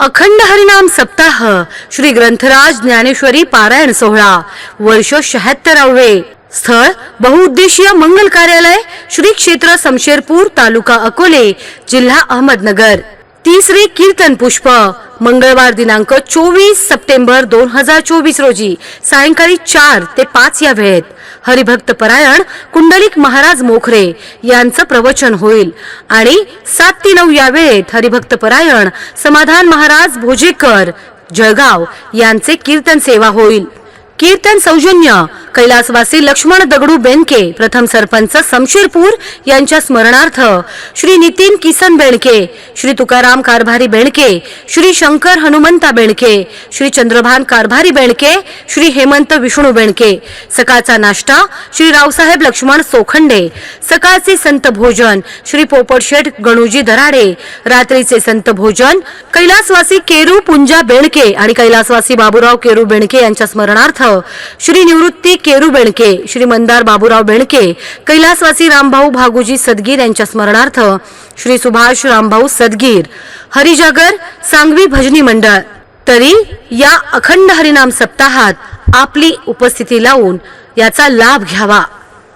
अखंड हरिनाम सप्ताह श्री ग्रंथराज ज्ञानेश्वरी पारायण सोहळा वर्ष शहात्तरावे. स्थळ बहुउद्देशीय मंगल कार्यालय श्री क्षेत्र समशेरपूर तालुका अकोले जिल्हा अहमदनगर. तिसरे कीर्तन पुष्प मंगळवार दिनांक चोवीस सप्टेंबर दोन हजार चोवीस रोजी सायंकाळी चार ते पाच या वेळेत. हरिभक्त परायण कुंडलिक महाराज मोखरे यांचं प्रवचन होईल. आणि सात ते नऊ या वेळेत हरिभक्त परायण समाधान महाराज भोजेकर जळगाव यांचे कीर्तन सेवा होईल. कीर्तन सौजन्य कैलासवासी लक्ष्मण दगडू बेनके प्रथम सरपंच समशीरपूर यांच्या स्मरणार्थ श्री नितीन किसन बेणके श्री तुकाराम कारभारी बेणके श्री शंकर हनुमंता बेणके श्री चंद्रभान कारभारी बेणके श्री हेमंत विष्णू बेणके सकाळचा नाश्ता श्री रावसाहेब लक्ष्मण सोखंडे. सकाळचे संत भोजन श्री पोपटशेठ गणूजी दराडे. रात्रीचे संत भोजन कैलासवासी केरू पुंजा बेणके आणि कैलासवासी बाबूराव केरू बेणके यांच्या स्मरणार्थ श्री निवृत्ती केरू बेणके श्री मंदार बाबूराव बेणके कैलासवासी रामभाऊ भागुजी सदगीर यांच्या स्मरणार्थ श्री सुभाष रामभाऊ सदगीर हरिजागर सांगवी भजनी मंडळ. तरी या अखंड हरिनाम सप्ताहात आपली उपस्थिती लावून याचा लाभ घ्यावा.